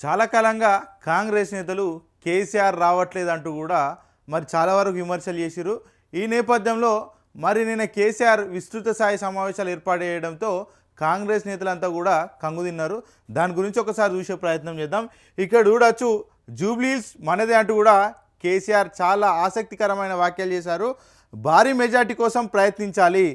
చాలా కాలంగా కాంగ్రెస్ నేతలు కేసీఆర్ రావట్లేదు అంటూ కూడా మరి చాలా వరకు విమర్శలు చేసిరు ఈ నేపథ్యంలో మరి నిన్న కేసీఆర్ విస్తృత స్థాయి సమావేశాలు ఏర్పాటు చేయడంతో కాంగ్రెస్ నేతలంతా కూడా కంగు తిన్నారు. దాని గురించి ఒకసారి చూసే ప్రయత్నం చేద్దాం. ఇక్కడ చూడొచ్చు జూబ్లీస్ మనదే అంటూ కూడా కేసీఆర్ చాలా ఆసక్తికరమైన వ్యాఖ్యలు చేశారు. భారీ మెజార్టీ కోసం ప్రయత్నించాలి.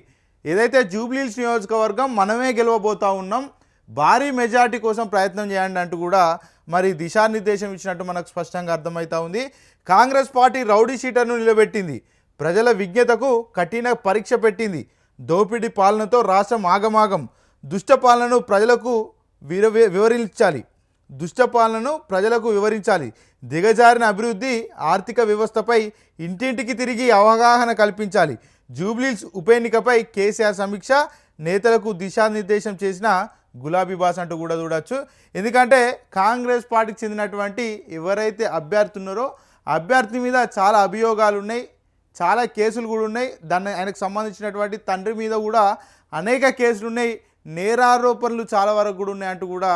ఏదైతే జూబ్లీల్స్ నియోజకవర్గం మనమే గెలవబోతా ఉన్నాం భారీ మెజార్టీ కోసం ప్రయత్నం చేయండి అంటూ కూడా మరి దిశానిర్దేశం ఇచ్చినట్టు మనకు స్పష్టంగా అర్థమవుతా ఉంది. కాంగ్రెస్ పార్టీ రౌడీ షీటర్ను నిలబెట్టింది. ప్రజల విజ్ఞతకు కఠిన పరీక్ష పెట్టింది. దోపిడీ పాలనతో రాష్ట్రం ఆగమాగం. దుష్ట పాలనను ప్రజలకు విర వివరించాలి. దుష్ట పాలనను ప్రజలకు వివరించాలి. దిగజారిన అభివృద్ధి ఆర్థిక వ్యవస్థపై ఇంటింటికి తిరిగి అవగాహన కల్పించాలి. జూబ్లీస్ ఉప ఎన్నికపై కేసీఆర్ సమీక్ష నేతలకు దిశానిర్దేశం చేసిన గులాబీ బాస్ అంటూ కూడా చూడొచ్చు. ఎందుకంటే కాంగ్రెస్ పార్టీకి చెందినటువంటి ఎవరైతే అభ్యర్థి ఉన్నారో అభ్యర్థి మీద చాలా అభియోగాలు ఉన్నాయి చాలా కేసులు కూడా ఉన్నాయి. దాన్ని ఆయనకు సంబంధించినటువంటి తండ్రి మీద కూడా అనేక కేసులు ఉన్నాయి. నేరారోపణలు చాలా వరకు కూడా ఉన్నాయి అంటూ కూడా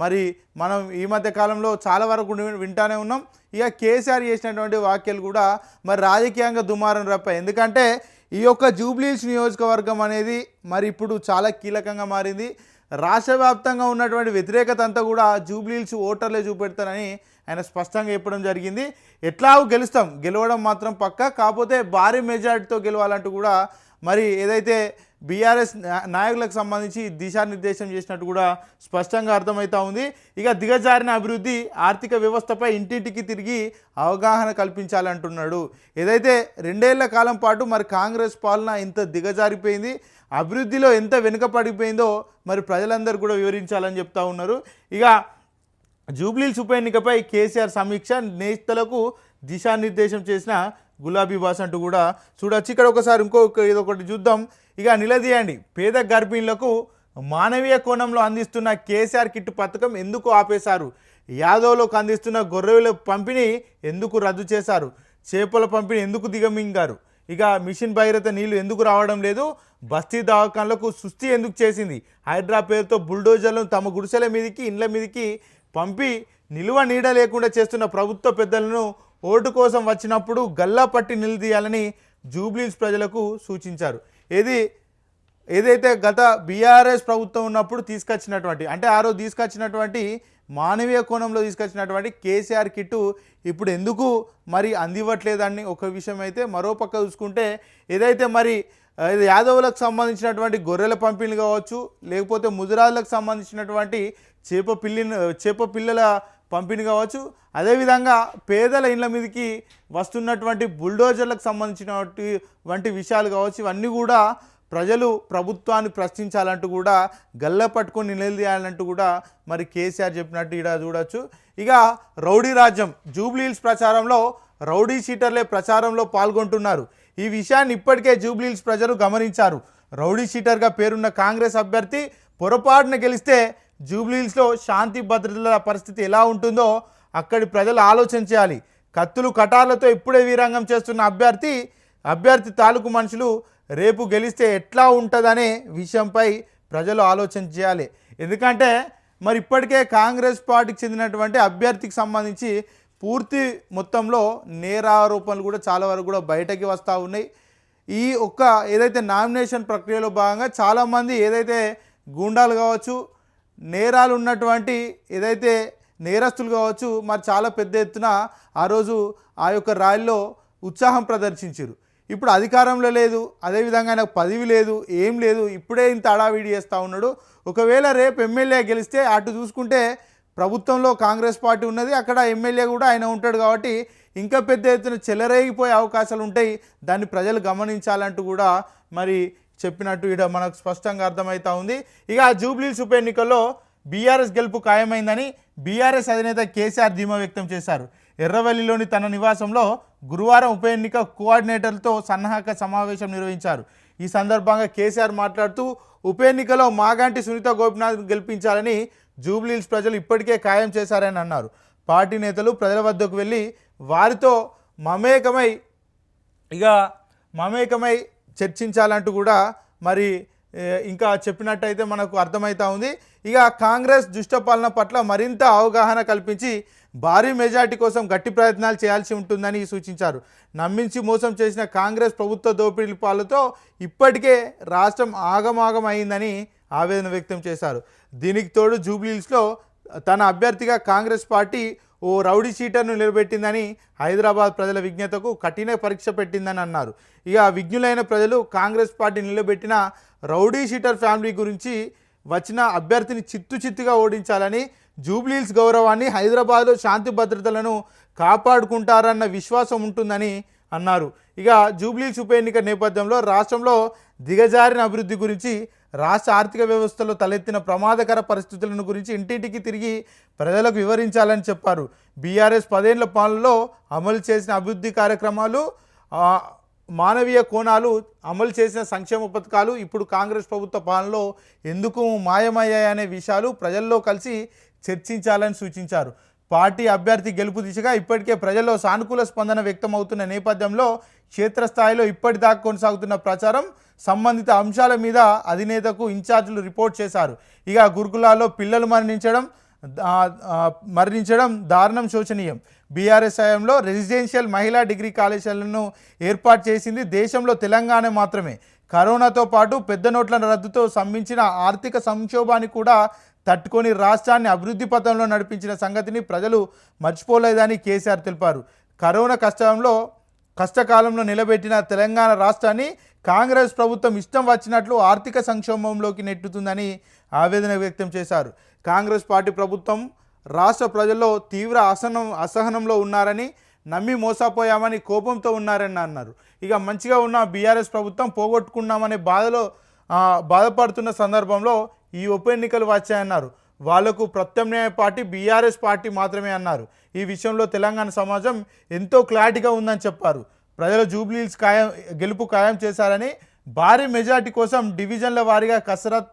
మరి మనం ఈ మధ్య కాలంలో చాలా వరకు వింటానే ఉన్నాం. ఇక కేసీఆర్ చేసినటువంటి వ్యాఖ్యలు కూడా మరి రాజకీయంగా దుమారం రప్పాయి ఎందుకంటే ఈ యొక్క జూబ్లీస్ నియోజకవర్గం అనేది మరి ఇప్పుడు చాలా కీలకంగా మారింది. రాష్ట్ర వ్యాప్తంగా ఉన్నటువంటి వ్యతిరేకత అంతా కూడా జూబ్లీల్స్ ఓటర్లే చూపెడతారని ఆయన స్పష్టంగా చెప్పడం జరిగింది. ఎట్లా గెలుస్తాం. గెలవడం మాత్రం పక్క. కాకపోతే భారీ మెజారిటీతో గెలవాలంటూ కూడా మరి ఏదైతే బీఆర్ఎస్ నాయకులకు సంబంధించి దిశానిర్దేశం చేసినట్టు కూడా స్పష్టంగా అర్థమవుతా ఉంది. ఇక దిగజారిన అభివృద్ధి ఆర్థిక వ్యవస్థపై ఇంటింటికి తిరిగి అవగాహన కల్పించాలంటున్నాడు. ఏదైతే రెండేళ్ళ కాలం పాటు మరి కాంగ్రెస్ పాలన ఇంత దిగజారిపోయింది అభివృద్ధిలో ఎంత వెనుకపడిపోయిందో మరి ప్రజలందరూ కూడా వివరించాలని చెప్తా ఉన్నారు. ఇక జూబ్లీల్స్ ఉప ఎన్నికపై కేసీఆర్ సమీక్ష నేతలకు దిశానిర్దేశం చేసిన గులాబీ బాస్ అంటూ కూడా చూడొచ్చు. ఇక్కడ ఒకసారి ఇంకొక ఒకటి చూద్దాం. ఇక నిలదీయండి. పేద గర్భిణులకు మానవీయ కోణంలో అందిస్తున్న కేసీఆర్ కిట్ పథకం ఎందుకు ఆపేశారు? యాదవ్లకు అందిస్తున్న గొర్రెల పంపిణీ ఎందుకు రద్దు చేశారు? చేపల పంపిణీ ఎందుకు దిగమింగారు? ఇక మిషన్ భగీరథ నీళ్ళు ఎందుకు రావడం లేదు? బస్తీ దవాఖాన్లకు సుస్థి ఎందుకు చేసింది? హైడ్రా పేరుతో బుల్డోజర్లను తమ గుడిసెల మీదకి ఇండ్ల మీదకి పంపి నిలువ నీడ లేకుండా చేస్తున్న ప్రభుత్వ పెద్దలను ఓటు కోసం వచ్చినప్పుడు గల్లా పట్టి నిలదీయాలని జూబ్లీస్ ప్రజలకు సూచించారు. ఏది ఏదైతే గత బీఆర్ఎస్ ప్రభుత్వం ఉన్నప్పుడు తీసుకొచ్చినటువంటి అంటే ఆ రోజు తీసుకొచ్చినటువంటి మానవీయ కోణంలో తీసుకొచ్చినటువంటి కేసీఆర్ కిట్టు ఇప్పుడు ఎందుకు మరి అందివ్వట్లేదని ఒక విషయం అయితే మరో పక్క చూసుకుంటే ఏదైతే మరి ఇది యాదవులకు సంబంధించినటువంటి గొర్రెల పంపిణీ కావచ్చు లేకపోతే ముజరాజులకు సంబంధించినటువంటి చేప పిల్లి చేప పిల్లల పంపిణీ కావచ్చు. అదేవిధంగా పేదల ఇండ్ల మీదకి వస్తున్నటువంటి బుల్డోజర్లకు సంబంధించినటువంటి వంటి విషయాలు కావచ్చు ఇవన్నీ కూడా ప్రజలు ప్రభుత్వాన్ని ప్రశ్నించాలంటూ కూడా గల్ల పట్టుకొని నిలదీయాలంటూ కూడా మరి కేసీఆర్ చెప్పినట్టు ఇక్కడ చూడొచ్చు. ఇక రౌడీ రాజ్యం జూబ్లీహిల్స్ ప్రచారంలో రౌడీ షీటర్లే ప్రచారంలో పాల్గొంటున్నారు. ఈ విషయాన్ని ఇప్పటికే జూబ్లీహిల్స్ ప్రజలు గమనించారు. రౌడీ షీటర్గా పేరున్న కాంగ్రెస్ అభ్యర్థి పొరపాటున గెలిస్తే జూబ్లీహిల్స్లో శాంతి భద్రతల పరిస్థితి ఎలా ఉంటుందో అక్కడి ప్రజలు ఆలోచన చేయాలి. కత్తులు కటార్లతో ఇప్పుడే వీరంగం చేస్తున్న అభ్యర్థి అభ్యర్థి తాలూకు మనుషులు రేపు గెలిస్తే ఎట్లా ఉంటుందనే విషయంపై ప్రజలు ఆలోచన చేయాలి. ఎందుకంటే మరి ఇప్పటికే కాంగ్రెస్ పార్టీకి చెందినటువంటి అభ్యర్థికి సంబంధించి పూర్తి మొత్తంలో నేరారోపణలు కూడా చాలా వరకు కూడా బయటకి వస్తూ ఉన్నాయి. ఈ ఒక్క ఏదైతే నామినేషన్ ప్రక్రియలో భాగంగా చాలామంది ఏదైతే గూండాలు కావచ్చు నేరాలు ఉన్నటువంటి ఏదైతే నేరస్తులు కావచ్చు మరి చాలా పెద్ద ఎత్తున ఆ రోజు ఆ యొక్క ర్యాలీలో ఉత్సాహం ప్రదర్శించారు. ఇప్పుడు అధికారంలో లేదు అదేవిధంగా నాకు పదవి లేదు ఏం లేదు ఇప్పుడే ఇంత అడావిడి చేస్తూ ఉన్నాడు. ఒకవేళ రేపు ఎమ్మెల్యే గెలిస్తే అటు చూసుకుంటే ప్రభుత్వంలో కాంగ్రెస్ పార్టీ ఉన్నది అక్కడ ఎమ్మెల్యే కూడా ఆయన ఉంటాడు కాబట్టి ఇంకా పెద్ద ఎత్తున చెలరేగిపోయే అవకాశాలు ఉంటాయి. దాన్ని ప్రజలు గమనించాలంటూ కూడా మరి చెప్పినట్టు ఇక్కడ మనకు స్పష్టంగా అర్థమవుతా ఉంది. ఇక ఆ జూబ్లీస్ ఉప ఎన్నికల్లో బీఆర్ఎస్ గెలుపు ఖాయమైందని బీఆర్ఎస్ అధినేత కేసీఆర్ ధీమా వ్యక్తం చేశారు. ఎర్రవల్లిలోని తన నివాసంలో గురువారం ఉప ఎన్నిక కోఆర్డినేటర్లతో సన్నాహక సమావేశం నిర్వహించారు. ఈ సందర్భంగా కేసీఆర్ మాట్లాడుతూ ఉప ఎన్నికలో మాగాంటి సునీత గోపినాథ్ గెలిపించాలని జూబ్లీహిల్స్ ప్రజలు ఇప్పటికే ఖాయం చేశారని అన్నారు. పార్టీ నేతలు ప్రజల వద్దకు వెళ్ళి వారితో మమేకమై ఇక మమేకమై చర్చించాలంటూ కూడా మరి ఇంకా చెప్పినట్టయితే మనకు అర్థమవుతా ఉంది. ఇక కాంగ్రెస్ దుష్టపాలన పట్ల మరింత అవగాహన కల్పించి భారీ మెజార్టీ కోసం గట్టి ప్రయత్నాలు చేయాల్సి ఉంటుందని సూచించారు. నమ్మించి మోసం చేసిన కాంగ్రెస్ ప్రభుత్వ దోపిడీ పాలతో ఇప్పటికే రాష్ట్రం ఆగమాగం అయిందని ఆవేదన వ్యక్తం చేశారు. దీనికి తోడు జూబ్లీహిల్స్లో తన అభ్యర్థిగా కాంగ్రెస్ పార్టీ ఓ రౌడీ షీటర్ను నిలబెట్టిందని హైదరాబాద్ ప్రజల విజ్ఞతకు కఠిన పరీక్ష పెట్టిందని అన్నారు. ఇక విజ్ఞులైన ప్రజలు కాంగ్రెస్ పార్టీ నిలబెట్టిన రౌడీ షీటర్ ఫ్యామిలీ గురించి వచ్చిన అభ్యర్థిని చిత్తు చిత్తుగా ఓడించాలని జూబ్లీహిల్స్ గౌరవాన్ని హైదరాబాద్లో శాంతి భద్రతలను కాపాడుకుంటారన్న విశ్వాసం ఉంటుందని అన్నారు. ఇక జూబ్లీహిల్స్ ఉప ఎన్నిక నేపథ్యంలో రాష్ట్రంలో దిగజారిన అభివృద్ధి గురించి రాష్ట్ర ఆర్థిక వ్యవస్థలో తలెత్తిన ప్రమాదకర పరిస్థితులను గురించి ఇంటింటికి తిరిగి ప్రజలకు వివరించాలని చెప్పారు. బీఆర్ఎస్ పదేళ్ళ పాలనలో అమలు చేసిన అభివృద్ధి కార్యక్రమాలు మానవీయ కోణాలు అమలు చేసిన సంక్షేమ పథకాలు ఇప్పుడు కాంగ్రెస్ ప్రభుత్వ పాలనలో ఎందుకు మాయమయ్యాయనే విషయాలు ప్రజల్లో కలిసి చర్చించాలని సూచించారు. పార్టీ అభ్యర్థి గెలుపు దిశగా ఇప్పటికే ప్రజల్లో సానుకూల స్పందన వ్యక్తమవుతున్న నేపథ్యంలో క్షేత్రస్థాయిలో ఇప్పటిదాకా కొనసాగుతున్న ప్రచారం సంబంధిత అంశాల మీద అధినేతకు ఇన్ఛార్జీలు రిపోర్ట్ చేశారు. ఇక గురుకులాల్లో పిల్లలు మరణించడం మరణించడం దారుణం శోచనీయం. బీఆర్ఎస్ హయాంలో రెసిడెన్షియల్ మహిళా డిగ్రీ కాలేజీలను ఏర్పాటు చేసింది దేశంలో తెలంగాణ మాత్రమే. కరోనాతో పాటు పెద్ద నోట్ల రద్దుతో సంభించిన ఆర్థిక సంక్షోభాన్ని కూడా తట్టుకొని రాష్ట్రాన్ని అభివృద్ధి పథంలో నడిపించిన సంగతిని ప్రజలు మర్చిపోలేదని కేసీఆర్ తెలిపారు. కరోనా కష్టంలో కష్టకాలంలో నిలబెట్టిన తెలంగాణ రాష్ట్రాన్ని కాంగ్రెస్ ప్రభుత్వం ఇష్టం వచ్చినట్లు ఆర్థిక సంక్షోభంలోకి నెట్టుతుందని ఆవేదన వ్యక్తం చేశారు. కాంగ్రెస్ పార్టీ ప్రభుత్వం రాష్ట్ర ప్రజల్లో తీవ్ర అసహనం అసహనంలో ఉన్నారని నమ్మి మోసపోయామని కోపంతో ఉన్నారని అన్నారు. ఇక మంచిగా ఉన్న బీఆర్ఎస్ ప్రభుత్వం పోగొట్టుకున్నామనే బాధలో బాధపడుతున్న సందర్భంలో ఈ ఉప ఎన్నికలు వచ్చాయన్నారు. వాళ్ళకు ప్రత్యామ్నాయ పార్టీ బీఆర్ఎస్ పార్టీ మాత్రమే అన్నారు. ఈ విషయంలో తెలంగాణ సమాజం ఎంతో క్లారిటీగా ఉందని చెప్పారు. ప్రజల జూబ్లీల్స్ ఖాయం గెలుపు ఖాయం చేశారని భారీ మెజార్టీ కోసం డివిజన్ల వారీగా కసరత్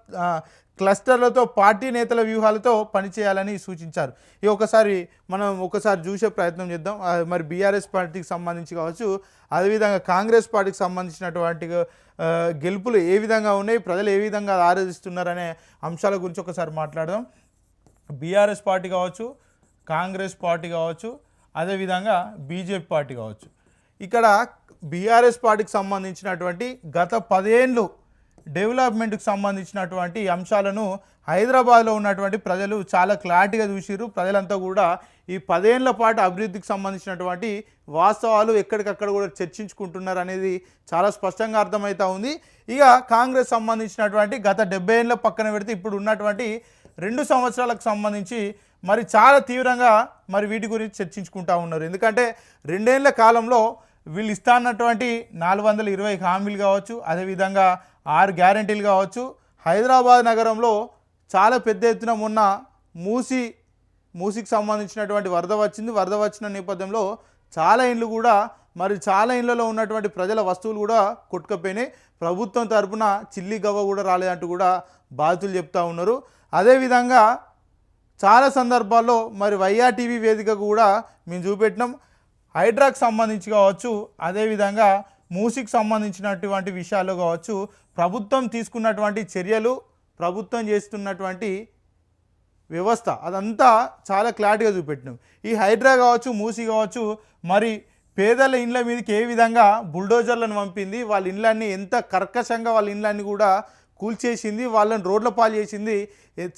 క్లస్టర్లతో పార్టీ నేతల వ్యూహాలతో పనిచేయాలని సూచించారు. ఇక ఒకసారి మనం ఒకసారి చూసే ప్రయత్నం చేద్దాం. మరి బీఆర్ఎస్ పార్టీకి సంబంధించి కావచ్చు అదేవిధంగా కాంగ్రెస్ పార్టీకి సంబంధించినటువంటి గెలుపులు ఏ విధంగా ఉన్నాయి ప్రజలు ఏ విధంగా ఆరాధిస్తున్నారనే అంశాల గురించి ఒకసారి మాట్లాడదాం. బీఆర్ఎస్ పార్టీ కావచ్చు కాంగ్రెస్ పార్టీ కావచ్చు అదేవిధంగా బీజేపీ పార్టీ కావచ్చు. ఇక్కడ బీఆర్ఎస్ పార్టీకి సంబంధించినటువంటి గత పదేళ్ళు డెవలప్మెంట్కి సంబంధించినటువంటి అంశాలను హైదరాబాద్లో ఉన్నటువంటి ప్రజలు చాలా క్లారిటీగా చూసిరు ప్రజలంతా కూడా ఈ పదేళ్ళ పాటు అభివృద్ధికి సంబంధించినటువంటి వాస్తవాలు ఎక్కడికక్కడ కూడా చర్చించుకుంటున్నారు అనేది చాలా స్పష్టంగా అర్థమవుతా ఉంది. ఇక కాంగ్రెస్ సంబంధించినటువంటి గత డెబ్బై ఏళ్ళ పక్కన పెడితే ఇప్పుడు ఉన్నటువంటి రెండు సంవత్సరాలకు సంబంధించి మరి చాలా తీవ్రంగా మరి వీటి గురించి చర్చించుకుంటా ఉన్నారు. ఎందుకంటే రెండేళ్ళ కాలంలో వీళ్ళు ఇస్తా అన్నటువంటి నాలుగు వందల ఇరవై హామీలు కావచ్చు అదేవిధంగా ఆరు గ్యారంటీలు కావచ్చు. హైదరాబాద్ నగరంలో చాలా పెద్ద ఎత్తున మొన్న మూసి మూసికి సంబంధించినటువంటి వరద వచ్చింది. వరద వచ్చిన నేపథ్యంలో చాలా ఇండ్లు కూడా మరి చాలా ఇండ్లలో ఉన్నటువంటి ప్రజల వస్తువులు కూడా కొట్టుకపోయినాయి. ప్రభుత్వం తరపున చిల్లి గవ్వ కూడా రాలేదంటూ కూడా బాధితులు చెప్తా ఉన్నారు. అదేవిధంగా చాలా సందర్భాల్లో మరి వైఆర్టీవీ వేదిక కూడా మేము చూపెట్టినాం. హైడ్రాకి సంబంధించి కావచ్చు అదేవిధంగా మూసికి సంబంధించినటువంటి విషయాలు కావచ్చు ప్రభుత్వం తీసుకున్నటువంటి చర్యలు ప్రభుత్వం చేస్తున్నటువంటి వ్యవస్థ అదంతా చాలా క్లారిటీగా చూపెట్టినాం. ఈ హైడ్రా కావచ్చు మూసి కావచ్చు మరి పేదల ఇండ్ల మీదకి ఏ విధంగా బుల్డోజర్లను పంపింది వాళ్ళ ఇండ్లన్నీ ఎంత కర్కశంగా వాళ్ళ ఇండ్లన్నీ కూడా కూల్చేసింది వాళ్ళని రోడ్ల పాలు చేసింది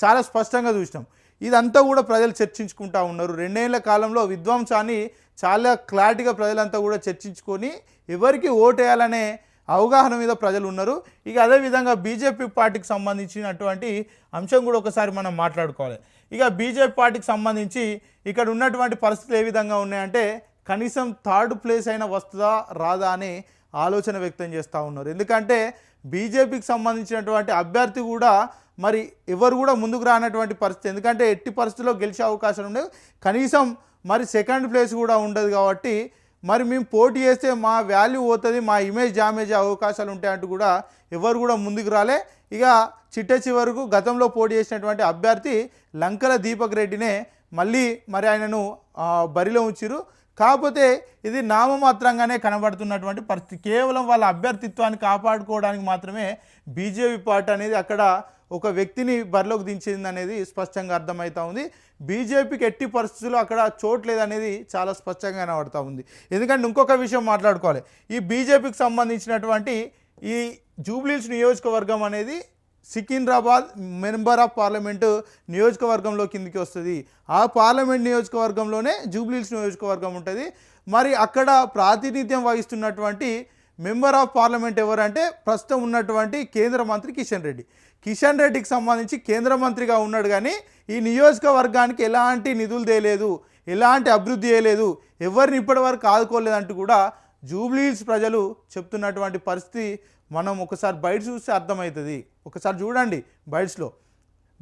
చాలా స్పష్టంగా చూసినాం. ఇదంతా కూడా ప్రజలు చర్చించుకుంటా ఉన్నారు. రెండేళ్ళ కాలంలో విధ్వంసాన్ని చాలా క్లారిటీగా ప్రజలంతా కూడా చర్చించుకొని ఎవరికి ఓటేయాలనే అవగాహన మీద ప్రజలు ఉన్నారు. ఇక అదేవిధంగా బీజేపీ పార్టీకి సంబంధించినటువంటి అంశం కూడా ఒకసారి మనం మాట్లాడుకోవాలి. ఇక బీజేపీ పార్టీకి సంబంధించి ఇక్కడ ఉన్నటువంటి పరిస్థితులు ఏ విధంగా ఉన్నాయంటే కనీసం థర్డ్ ప్లేస్ అయినా వస్తుందా రాదా అని ఆలోచన వ్యక్తం చేస్తూ ఉన్నారు. ఎందుకంటే బీజేపీకి సంబంధించినటువంటి అభ్యర్థి కూడా మరి ఎవరు కూడా ముందుకు రానటువంటి పరిస్థితి. ఎందుకంటే ఎట్టి పరిస్థితుల్లో గెలిచే అవకాశం ఉండదు కనీసం మరి సెకండ్ ప్లేస్ కూడా ఉండదు కాబట్టి మరి మేము పోటీ చేస్తే మా వాల్యూ పోతుంది మా ఇమేజ్ డ్యామేజ్ అయ్యే అవకాశాలు ఉంటాయంటూ కూడా ఎవరు కూడా ముందుకు రాలే. ఇక చిట్ట చివరకు గతంలో పోటీ చేసినటువంటి అభ్యర్థి లంకల దీపక్ రెడ్డినే మళ్ళీ మరి ఆయనను బరిలో ఉంచిరు కాకపోతే ఇది నామమాత్రంగానే కనబడుతున్నటువంటి పరిస్థితి. కేవలం వాళ్ళ అభ్యర్థిత్వాన్ని కాపాడుకోవడానికి మాత్రమే బీజేపీ పార్టీ అనేది అక్కడ ఒక వ్యక్తిని బరిలోకి దించింది అనేది స్పష్టంగా అర్థమవుతా ఉంది. బీజేపీకి ఎట్టి పరిస్థితుల్లో అక్కడ చోటు లేదనేది చాలా స్పష్టంగా కనబడతా ఉంది. ఎందుకంటే ఇంకొక విషయం మాట్లాడుకోవాలి. ఈ బీజేపీకి సంబంధించినటువంటి ఈ జూబ్లీల్స్ నియోజకవర్గం అనేది సికింద్రాబాద్ మెంబర్ ఆఫ్ పార్లమెంటు నియోజకవర్గంలో కిందికి వస్తుంది. ఆ పార్లమెంట్ నియోజకవర్గంలోనే జూబ్లీల్స్ నియోజకవర్గం ఉంటుంది. మరి అక్కడ ప్రాతినిధ్యం వహిస్తున్నటువంటి మెంబర్ ఆఫ్ పార్లమెంట్ ఎవరంటే ప్రస్తుతం ఉన్నటువంటి కేంద్ర మంత్రి కిషన్ రెడ్డి. కిషన్ రెడ్డికి సంబంధించి కేంద్ర మంత్రిగా ఉన్నాడు కానీ ఈ నియోజకవర్గానికి ఎలాంటి నిధులు తేలేదు ఎలాంటి అభివృద్ధి చేయలేదు ఎవరిని ఇప్పటివరకు ఆదుకోలేదంటూ కూడా జూబ్లీహిల్స్ ప్రజలు చెప్తున్నటువంటి పరిస్థితి మనం ఒకసారి బయట చూస్తే అర్థమవుతుంది. ఒకసారి చూడండి బయట్స్లో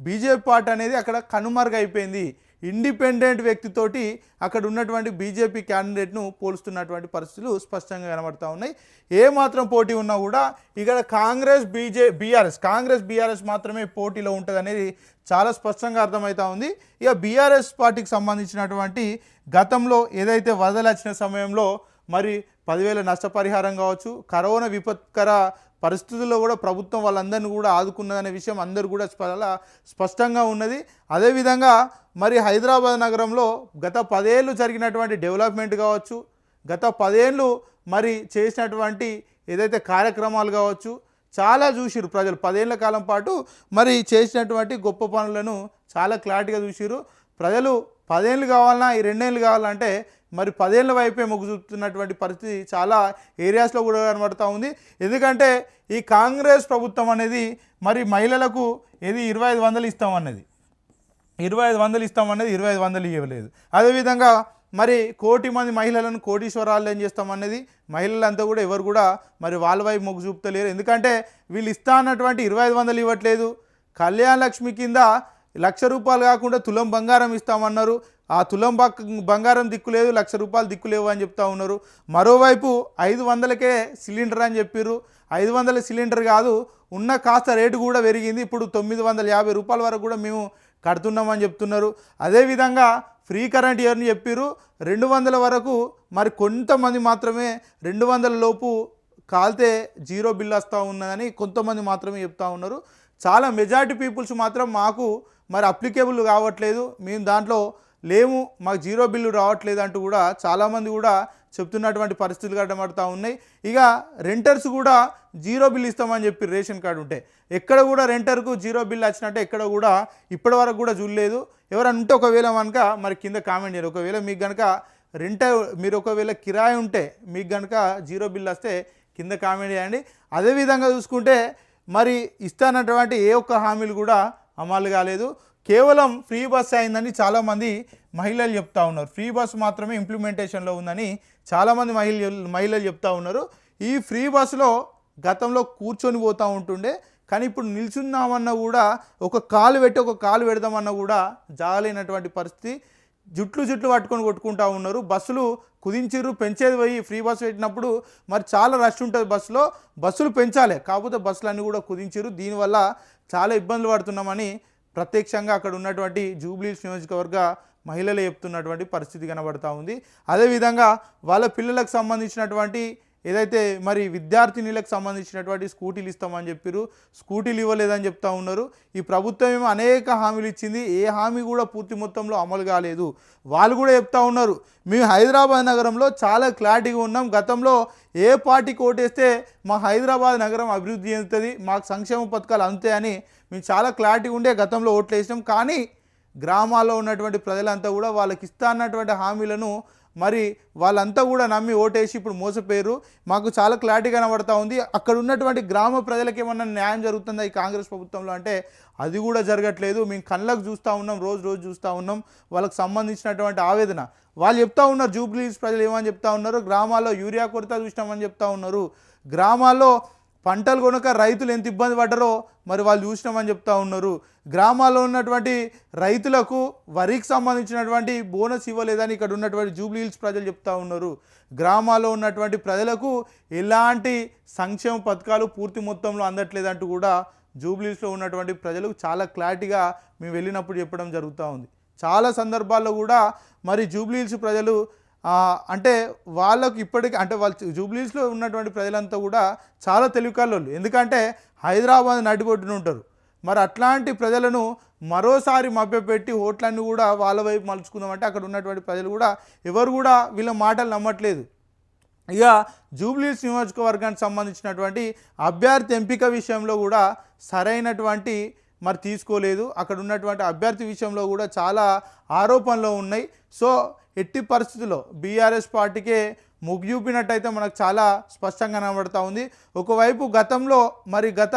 బీజేపీ పార్టీ అనేది అక్కడ కనుమరుగైపోయింది. ఇండిపెండెంట్ వ్యక్తితోటి అక్కడ ఉన్నటువంటి బీజేపీ క్యాండిడేట్ను పోలుస్తున్నటువంటి పరిస్థితులు స్పష్టంగా కనబడతా ఉన్నాయి. ఏ మాత్రం పోటీ ఉన్నా కూడా ఇక్కడ Congress B J BRS Congress BRS మాత్రమే పోటీలో ఉంటుంది అనేది చాలా స్పష్టంగా అర్థమవుతా ఉంది. ఇక బీఆర్ఎస్ పార్టీకి సంబంధించినటువంటి గతంలో ఏదైతే వరదలు వచ్చిన సమయంలో మరి పదివేల నష్టపరిహారం కావచ్చు కరోనా విపత్కర పరిస్థితుల్లో కూడా ప్రభుత్వం వాళ్ళందరినీ కూడా ఆదుకున్నదనే విషయం అందరూ కూడా చాలా స్పష్టంగా ఉన్నది. అదేవిధంగా మరి హైదరాబాద్ నగరంలో గత పదేళ్ళు జరిగినటువంటి డెవలప్మెంట్ కావచ్చు గత పదేళ్ళు మరి చేసినటువంటి ఏదైతే కార్యక్రమాలు కావచ్చు చాలా చూసిరు ప్రజలు. పదేళ్ళ కాలం పాటు మరి చేసినటువంటి గొప్ప పనులను చాలా క్లారిటీగా చూసిరు ప్రజలు పదేళ్ళు కావాలన్నా ఈ రెండేళ్ళు కావాలంటే మరి పదేళ్ళ వైపే మొగ్గు చూపుతున్నటువంటి పరిస్థితి చాలా ఏరియాస్లో కూడా కనబడుతూ ఉంది. ఎందుకంటే ఈ కాంగ్రెస్ ప్రభుత్వం అనేది మరి మహిళలకు ఏది ఇరవై ఐదు వందలు ఇస్తామన్నది ఇరవై ఐదు వందలు ఇస్తామన్నది ఇరవై ఐదు వందలు ఇవ్వలేదు. అదేవిధంగా మరి కోటి మంది మహిళలను కోటీశ్వరాలు ఏం చేస్తామన్నది మహిళలంతా కూడా ఎవరు కూడా మరి వాళ్ళ వైపు మొగ్గు చూపుతలేరు. ఎందుకంటే వీళ్ళు ఇస్తా అన్నటువంటి ఇరవై ఐదు వందలు ఇవ్వట్లేదు. కళ్యాణ లక్ష్మి కింద లక్ష రూపాయలు కాకుండా తులం బంగారం ఇస్తామన్నారు. ఆ తులం బక్- బంగారం దిక్కులేదు లక్ష రూపాయలు దిక్కులేవు అని చెప్తా ఉన్నారు. మరోవైపు ఐదు వందలకే సిలిండర్ అని చెప్పారు ఐదు వందల సిలిండర్ కాదు ఉన్న కాస్త రేటు కూడా పెరిగింది. ఇప్పుడు తొమ్మిది వందల యాభై రూపాయల వరకు కూడా మేము కడుతున్నామని చెప్తున్నారు. అదేవిధంగా ఫ్రీ కరెంట్ ఇయర్ని చెప్పారు రెండు వందల వరకు మరి కొంతమంది మాత్రమే రెండు వందల లోపు కాల్తే జీరో బిల్ వస్తూ ఉన్నదని కొంతమంది మాత్రమే చెప్తా ఉన్నారు. చాలా మెజారిటీ పీపుల్స్ మాత్రం మాకు మరి అప్లికేబుల్ కావట్లేదు. మేము దాంట్లో లేము మాకు జీరో బిల్లు రావట్లేదు అంటూ కూడా చాలామంది కూడా చెప్తున్నటువంటి పరిస్థితులు కనబడుతూ ఉన్నాయి. ఇక రెంటర్స్ కూడా జీరో బిల్ ఇస్తామని చెప్పి రేషన్ కార్డు ఉంటే ఎక్కడ కూడా రెంటర్కు జీరో బిల్ వచ్చినట్టే ఎక్కడ కూడా ఇప్పటి వరకు కూడా చూడలేదు. ఎవరైనా ఉంటే ఒకవేళ కనుక మరి కింద కామెంట్ చేయరు ఒకవేళ మీకు కనుక రెంటర్ మీరు ఒకవేళ కిరాయి ఉంటే మీకు కనుక జీరో బిల్ వస్తే కింద కామెంట్ చేయండి. అదేవిధంగా చూసుకుంటే మరి ఇస్తానటువంటి ఏ ఒక్క హామీలు కూడా అమలు కాలేదు. కేవలం ఫ్రీ బస్ అయిందని చాలామంది మహిళలు చెప్తా ఉన్నారు. ఫ్రీ బస్ మాత్రమే ఇంప్లిమెంటేషన్లో ఉందని చాలామంది మహిళలు మహిళలు చెప్తా ఉన్నారు. ఈ ఫ్రీ బస్సులో గతంలో కూర్చొని పోతూ ఉంటుండే కానీ ఇప్పుడు నిల్చున్నామన్నా కూడా ఒక కాలు పెట్టి ఒక కాలు పెడదామన్నా కూడా జాగలేనటువంటి పరిస్థితి. జుట్లు జుట్లు పట్టుకొని కొట్టుకుంటా ఉన్నారు. బస్సులు కుదించిర్రు పెంచేది పోయి ఫ్రీ బస్సు పెట్టినప్పుడు మరి చాలా రష్ ఉంటుంది బస్సులో. బస్సులు పెంచాలి కాకపోతే బస్సులన్నీ కూడా కుదించిర్రు. దీనివల్ల చాలా ఇబ్బందులు పడుతున్నామని ప్రత్యక్షంగా అక్కడ ఉన్నటువంటి జూబ్లీస్ నియోజకవర్గ మహిళలు చెప్తున్నటువంటి పరిస్థితి కనబడతా ఉంది. అదేవిధంగా వాళ్ళ పిల్లలకు సంబంధించినటువంటి ఏదైతే మరి విద్యార్థినిలకు సంబంధించినటువంటి స్కూటీలు ఇస్తామని చెప్పారు స్కూటీలు ఇవ్వలేదని చెప్తా ఉన్నారు. ఈ ప్రభుత్వం ఏమో అనేక హామీలు ఇచ్చింది. ఏ హామీ కూడా పూర్తి మొత్తంలో అమలు కాలేదు. వాళ్ళు కూడా చెప్తా ఉన్నారు. మేము హైదరాబాద్ నగరంలో చాలా క్లారిటీగా ఉన్నాం. గతంలో ఏ పార్టీకి కోటేస్తే మా హైదరాబాద్ నగరం అభివృద్ధి చెందుతుంది మాకు సంక్షేమ పథకాలు అంతే అని మేము చాలా క్లారిటీ ఉండే గతంలో ఓట్లు వేసినాం కానీ గ్రామాల్లో ఉన్నటువంటి ప్రజలంతా కూడా వాళ్ళకి ఇస్తా అన్నటువంటి హామీలను మరి వాళ్ళంతా కూడా నమ్మి ఓటేసి ఇప్పుడు మోసపోయారు. మాకు చాలా క్లారిటీ కనబడతా ఉంది. అక్కడ ఉన్నటువంటి గ్రామ ప్రజలకు ఏమన్నా న్యాయం జరుగుతుందా ఈ కాంగ్రెస్ ప్రభుత్వంలో? అంటే అది కూడా జరగట్లేదు. మేము కళ్ళకు చూస్తూ ఉన్నాం రోజు రోజు చూస్తూ ఉన్నాం. వాళ్ళకి సంబంధించినటువంటి ఆవేదన. వాళ్ళు చెప్తా ఉన్నారు జూబ్లీస్ ప్రజలు ఏమని చెప్తా ఉన్నారు? గ్రామాల్లో యూరియా కొరత చూసినామని చెప్తా ఉన్నారు. గ్రామాల్లో పంటలు కొనక రైతులు ఎంత ఇబ్బంది పడ్డారో మరి వాళ్ళు చూసినామని చెప్తా ఉన్నారు. గ్రామాల్లో ఉన్నటువంటి రైతులకు వరికి సంబంధించినటువంటి బోనస్ ఇవ్వలేదని ఇక్కడ ఉన్నటువంటి జూబ్లీ హిల్స్ ప్రజలు చెప్తా ఉన్నారు. గ్రామాల్లో ఉన్నటువంటి ప్రజలకు ఎలాంటి సంక్షేమ పథకాలు పూర్తి మొత్తంలో అందట్లేదంటూ కూడా జూబ్లీస్లో ఉన్నటువంటి ప్రజలు చాలా క్లారిటీగా మేము వెళ్ళినప్పుడు చెప్పడం జరుగుతూ ఉంది. చాలా సందర్భాల్లో కూడా మరి జూబ్లీహిల్స్ ప్రజలు అంటే వాళ్ళకు ఇప్పటికీ అంటే వాళ్ళు జూబ్లీస్లో ఉన్నటువంటి ప్రజలంతా కూడా చాలా తెలివికల్లోళ్ళు ఎందుకంటే హైదరాబాద్ నడిబొడ్డున ఉంటారు. మరి అట్లాంటి ప్రజలను మరోసారి మభ్యపెట్టి ఓట్లన్నీ కూడా వాళ్ళ వైపు మలుచుకుందామంటే అక్కడ ఉన్నటువంటి ప్రజలు కూడా ఎవరు కూడా వీళ్ళ మాటలు నమ్మట్లేదు. ఇక జూబ్లీస్ నియోజకవర్గానికి సంబంధించినటువంటి అభ్యర్థి ఎంపిక విషయంలో కూడా సరైనటువంటి మరి తీసుకోలేదు. అక్కడ ఉన్నటువంటి అభ్యర్థి విషయంలో కూడా చాలా ఆరోపణలు ఉన్నాయి. సో ఎట్టి పరిస్థితుల్లో బీఆర్ఎస్ పార్టీకే ముగ్యూపినట్టయితే మనకు చాలా స్పష్టంగా కనబడతా ఉంది. ఒకవైపు గతంలో మరి గత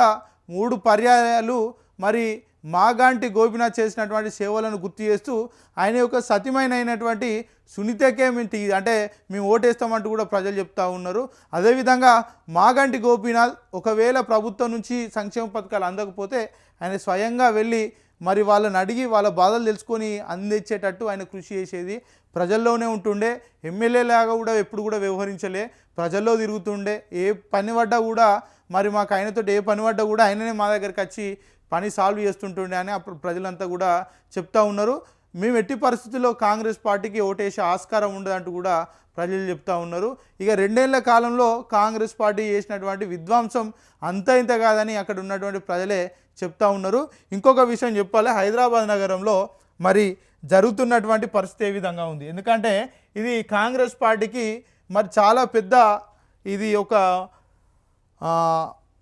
మూడు పర్యాయాలు మరి మాగాంటి గోపినాథ్ చేసినటువంటి సేవలను గుర్తు చేస్తూ ఆయన యొక్క సతిమైన అయినటువంటి సునీతకే మేము అంటే మేము ఓటేస్తామంటూ కూడా ప్రజలు చెప్తా ఉన్నారు. అదేవిధంగా మాగంటి గోపీనాథ్ ఒకవేళ ప్రభుత్వం నుంచి సంక్షేమ పథకాలు అందకపోతే ఆయన స్వయంగా వెళ్ళి మరి వాళ్ళని అడిగి వాళ్ళ బాధలు తెలుసుకొని అందించేటట్టు ఆయన కృషి చేసేది. ప్రజల్లోనే ఉంటుండే. ఎమ్మెల్యే లాగా కూడా ఎప్పుడు కూడా వ్యవహరించలే. ప్రజల్లో తిరుగుతుండే. ఏ పని పడ్డా కూడా మరి మాకు ఆయనతో ఏ పని పడ్డా కూడా ఆయననే మా దగ్గరికి వచ్చి పని సాల్వ్ చేస్తుంటుండే అని అప్పుడు ప్రజలంతా కూడా చెప్తా ఉన్నారు. మేము ఎట్టి పరిస్థితుల్లో కాంగ్రెస్ పార్టీకి ఓటేసే ఆస్కారం ఉండదంటూ కూడా ప్రజలు చెప్తా ఉన్నారు. ఇక రెండేళ్ళ కాలంలో కాంగ్రెస్ పార్టీ చేసినటువంటి విధ్వంసం అంత ఇంత కాదని అక్కడ ఉన్నటువంటి ప్రజలే చెప్తా ఉన్నారు. ఇంకొక విషయం చెప్పాలి. హైదరాబాద్ నగరంలో మరి జరుగుతున్నటువంటి పరిస్థితి ఏ విధంగా ఉంది? ఎందుకంటే ఇది కాంగ్రెస్ పార్టీకి మరి చాలా పెద్ద ఇది ఒక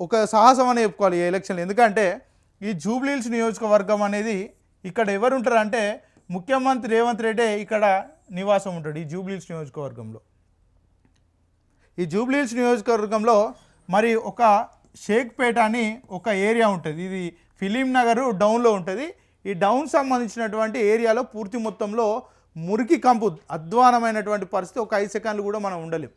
ఒక సాహసం అని చెప్పుకోవాలి ఈ ఎలక్షన్లు ఎందుకంటే ఈ జూబ్లీహిల్స్ నియోజకవర్గం అనేది ఇక్కడ ఎవరు ఉంటారంటే ముఖ్యమంత్రి రేవంత్ రెడ్డి ఇక్కడ నివాసం ఉంటాడు ఈ జూబ్లీహిల్స్ నియోజకవర్గంలో. ఈ జూబ్లీహిల్స్ నియోజకవర్గంలో మరి ఒక షేక్పేట అని ఒక ఏరియా ఉంటుంది. ఇది ఫిలిం నగర్ డౌన్లో ఉంటుంది. ఈ డౌన్ సంబంధించినటువంటి ఏరియాలో పూర్తి మొత్తంలో మురికి కంపు అధ్వానమైనటువంటి పరిస్థితి ఒక ఐదు సెకండ్లు కూడా మనం ఉండలేం.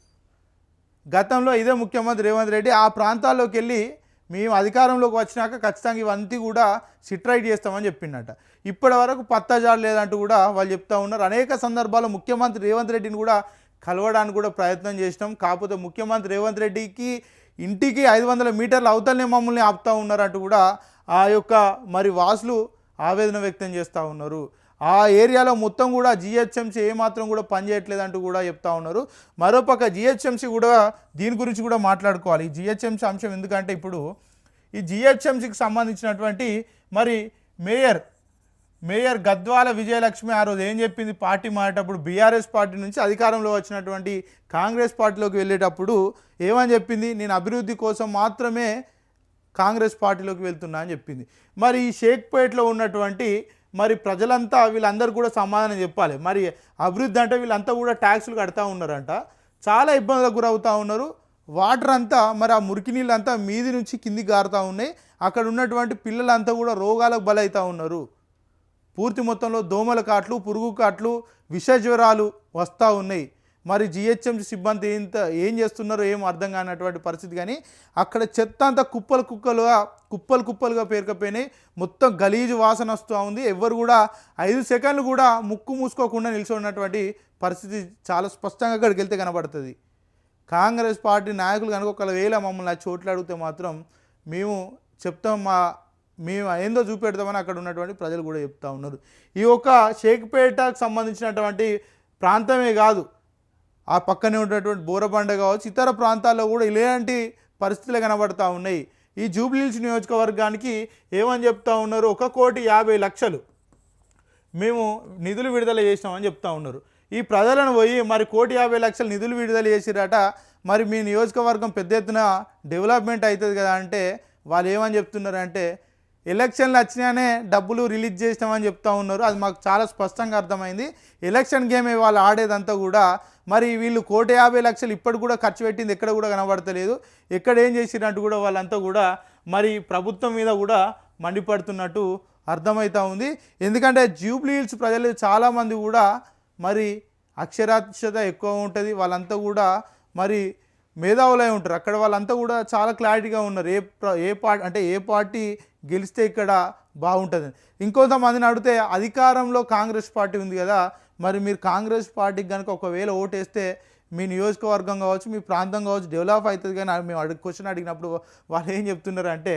గతంలో ఇదే ముఖ్యమంత్రి రేవంత్ రెడ్డి ఆ ప్రాంతాల్లోకి వెళ్ళి మేము అధికారంలోకి వచ్చినాక ఖచ్చితంగా ఇవంతా కూడా సిట్రైట్ చేస్తామని చెప్పిండట. ఇప్పటి వరకు పత్తాజాడు లేదంటూ కూడా వాళ్ళు చెప్తా ఉన్నారు. అనేక సందర్భాల్లో ముఖ్యమంత్రి రేవంత్ రెడ్డిని కూడా కలవడానికి కూడా ప్రయత్నం చేసినాం. కాకపోతే ముఖ్యమంత్రి రేవంత్ రెడ్డికి ఇంటికి ఐదు వందల మీటర్లు అవతలనే మమ్మల్ని ఆపుతూ ఉన్నారంటూ కూడా ఆ యొక్క మరి వాసులు ఆవేదన వ్యక్తం చేస్తూ ఉన్నారు. ఆ ఏరియాలో మొత్తం కూడా జిహెచ్ఎంసీ ఏమాత్రం కూడా పనిచేయట్లేదంటూ కూడా చెప్తా ఉన్నారు. మరోపక్క జిహెచ్ఎంసీ కూడా దీని గురించి కూడా మాట్లాడుకోవాలి. జిహెచ్ఎంసీ అంశం ఎందుకంటే ఇప్పుడు ఈ జిహెచ్ఎంసీకి సంబంధించినటువంటి మరి మేయర్ మేయర్ గద్వాల విజయలక్ష్మి ఆ రోజు ఏం చెప్పింది? పార్టీ మారేటప్పుడు బీఆర్ఎస్ పార్టీ నుంచి అధికారంలో వచ్చినటువంటి కాంగ్రెస్ పార్టీలోకి వెళ్ళేటప్పుడు ఏమని చెప్పింది? నేను అభివృద్ధి కోసం మాత్రమే కాంగ్రెస్ పార్టీలోకి వెళ్తున్నా అని చెప్పింది. మరి ఈ షేక్పేట్లో ఉన్నటువంటి మరి ప్రజలంతా వీళ్ళందరూ కూడా సమాధానం చెప్పాలి. మరి అభివృద్ధి అంటే వీళ్ళంతా కూడా ట్యాక్సులు కడతా ఉన్నారంట. చాలా ఇబ్బందులకు గురవుతూ ఉన్నారు. వాటర్ అంతా మరి ఆ మురికి నీళ్ళు అంతా మీది నుంచి కిందికి గారుతూ ఉన్నాయి. అక్కడ ఉన్నటువంటి పిల్లలంతా కూడా రోగాలకు బలవుతూ ఉన్నారు. పూర్తి మొత్తంలో దోమల కాట్లు పురుగు కాట్లు విష జ్వరాలు వస్తూ ఉన్నాయి. మరి జిహెచ్ఎంసీ సిబ్బంది ఇంత ఏం చేస్తున్నారో ఏం అర్థం కానటువంటి పరిస్థితి కానీ అక్కడ చెత్త అంతా కుప్పలు కుక్కలుగా కుప్పలు కుప్పలుగా పేరుకపోయినాయి. మొత్తం గలీజు వాసన వస్తూ ఉంది. ఎవ్వరు కూడా ఐదు సెకండ్లు కూడా ముక్కు మూసుకోకుండా నిల్చున్నటువంటి పరిస్థితి చాలా స్పష్టంగా అక్కడికి వెళ్తే కనబడుతుంది. కాంగ్రెస్ పార్టీ నాయకులు కనుక ఒకవేళ మమ్మల్ని ఆ చోట్లు అడిగితే మాత్రం మేము చెప్తాం మా మేము ఏందో చూపెడతామని అక్కడ ఉన్నటువంటి ప్రజలు కూడా చెప్తా ఉన్నారు. ఈ యొక్క షేక్పేటకు సంబంధించినటువంటి ప్రాంతమే కాదు ఆ పక్కనే ఉన్నటువంటి బోరబండ కావచ్చు ఇతర ప్రాంతాల్లో కూడా ఇలాంటి పరిస్థితులు కనబడతా ఉన్నాయి. ఈ జూబ్లీహిల్స్ నియోజకవర్గానికి ఏమని చెప్తా ఉన్నారు? ఒక కోటి యాభై లక్షలు మేము నిధులు విడుదల చేసినామని చెప్తా ఉన్నారు. ఈ ప్రజలను పోయి మరి కోటి యాభై లక్షలు నిధులు విడుదల చేసిరట మరి మీ నియోజకవర్గం పెద్ద ఎత్తున డెవలప్మెంట్ అవుతుంది కదా అంటే వాళ్ళు ఏమని చెప్తున్నారంటే ఎలక్షన్లు వచ్చినానే డబ్బులు రిలీజ్ చేసినామని చెప్తా ఉన్నారు. అది మాకు చాలా స్పష్టంగా అర్థమైంది. ఎలక్షన్ గేమే వాళ్ళు ఆడేదంతా కూడా మరి వీళ్ళు కోటి యాభై లక్షలు ఇప్పటి కూడా ఖర్చు పెట్టింది ఎక్కడ కూడా కనబడతలేదు. ఎక్కడ ఏం చేసినట్టు కూడా వాళ్ళంతా కూడా మరి ప్రభుత్వం మీద కూడా మండిపడుతున్నట్టు అర్థమవుతూ ఉంది. ఎందుకంటే జూబ్లీ హిల్స్ ప్రజలు చాలామంది కూడా మరి అక్షరాస్యత ఎక్కువ ఉంటుంది. వాళ్ళంతా కూడా మరి మేధావులై ఉంటారు. అక్కడ వాళ్ళంతా కూడా చాలా క్లారిటీగా ఉన్నారు. ఏ ఏ పార్టీ అంటే ఏ పార్టీ గెలిస్తే ఇక్కడ బాగుంటుంది. ఇంకొంతమందిని అడిగితే అధికారంలో కాంగ్రెస్ పార్టీ ఉంది కదా మరి మీరు కాంగ్రెస్ పార్టీకి కనుక ఒకవేళ ఓటేస్తే మీ నియోజకవర్గం కావచ్చు మీ ప్రాంతం కావచ్చు డెవలప్ అవుతుంది కానీ మేము అడిగి క్వశ్చన్ అడిగినప్పుడు వాళ్ళు ఏం చెప్తున్నారు అంటే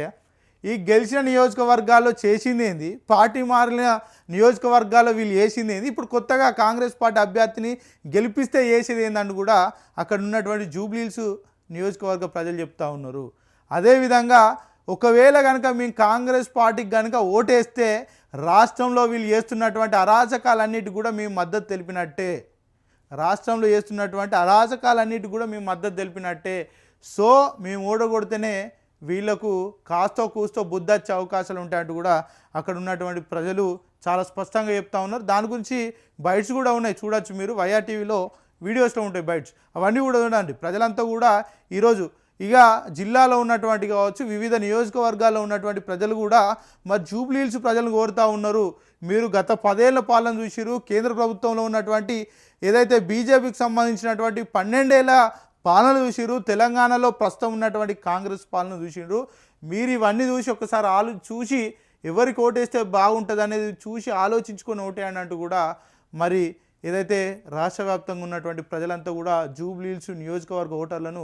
ఈ గెలిచిన నియోజకవర్గాల్లో చేసింది ఏంది? పార్టీ మారిన నియోజకవర్గాల్లో వీళ్ళు వేసింది ఏంది? ఇప్పుడు కొత్తగా కాంగ్రెస్ పార్టీ అభ్యర్థిని గెలిపిస్తే వేసేది ఏందని కూడా అక్కడ ఉన్నటువంటి జూబ్లీల్స్ నియోజకవర్గ ప్రజలు చెప్తా ఉన్నారు. అదేవిధంగా ఒకవేళ కనుక మేము కాంగ్రెస్ పార్టీకి కనుక ఓటేస్తే రాష్ట్రంలో వీళ్ళు చేస్తున్నటువంటి అరాచకాలన్నిటి కూడా మేము మద్దతు తెలిపినట్టే. రాష్ట్రంలో చేస్తున్నటువంటి అరాచకాలన్నిటి కూడా మేము మద్దతు తెలిపినట్టే. సో మేము ఓడగొడితేనే వీళ్ళకు కాస్తో కూస్తో బుద్ధి వచ్చే అవకాశాలు ఉంటాయంటూ కూడా అక్కడ ఉన్నటువంటి ప్రజలు చాలా స్పష్టంగా చెప్తా ఉన్నారు. దాని గురించి బైట్స్ కూడా ఉన్నాయి. చూడొచ్చు మీరు. వైఆర్టీవీలో వీడియోస్లో ఉంటాయి బైట్స్. అవన్నీ కూడా చూడండి. ప్రజలంతా కూడా ఈరోజు ఇక జిల్లాలో ఉన్నటువంటి కావచ్చు వివిధ నియోజకవర్గాల్లో ఉన్నటువంటి ప్రజలు కూడా మరి జూబ్లీహిల్స్ ప్రజలను కోరుతూ ఉన్నారు. మీరు గత పదేళ్ళ పాలన చూసిరు కేంద్ర ప్రభుత్వంలో ఉన్నటువంటి ఏదైతే బీజేపీకి సంబంధించినటువంటి పన్నెండేళ్ళ పాలన చూసిరు తెలంగాణలో ప్రస్తుతం ఉన్నటువంటి కాంగ్రెస్ పాలన చూసిరు మీరు ఇవన్నీ చూసి ఒకసారి ఆలో చూసి ఎవరికి ఓటేస్తే బాగుంటుంది అనేది చూసి ఆలోచించుకొని ఓటేయండి అంటూ కూడా మరి ఏదైతే రాష్ట్ర వ్యాప్తంగా ఉన్నటువంటి ప్రజలంతా కూడా జూబ్లీహిల్స్ నియోజకవర్గ ఓటర్లను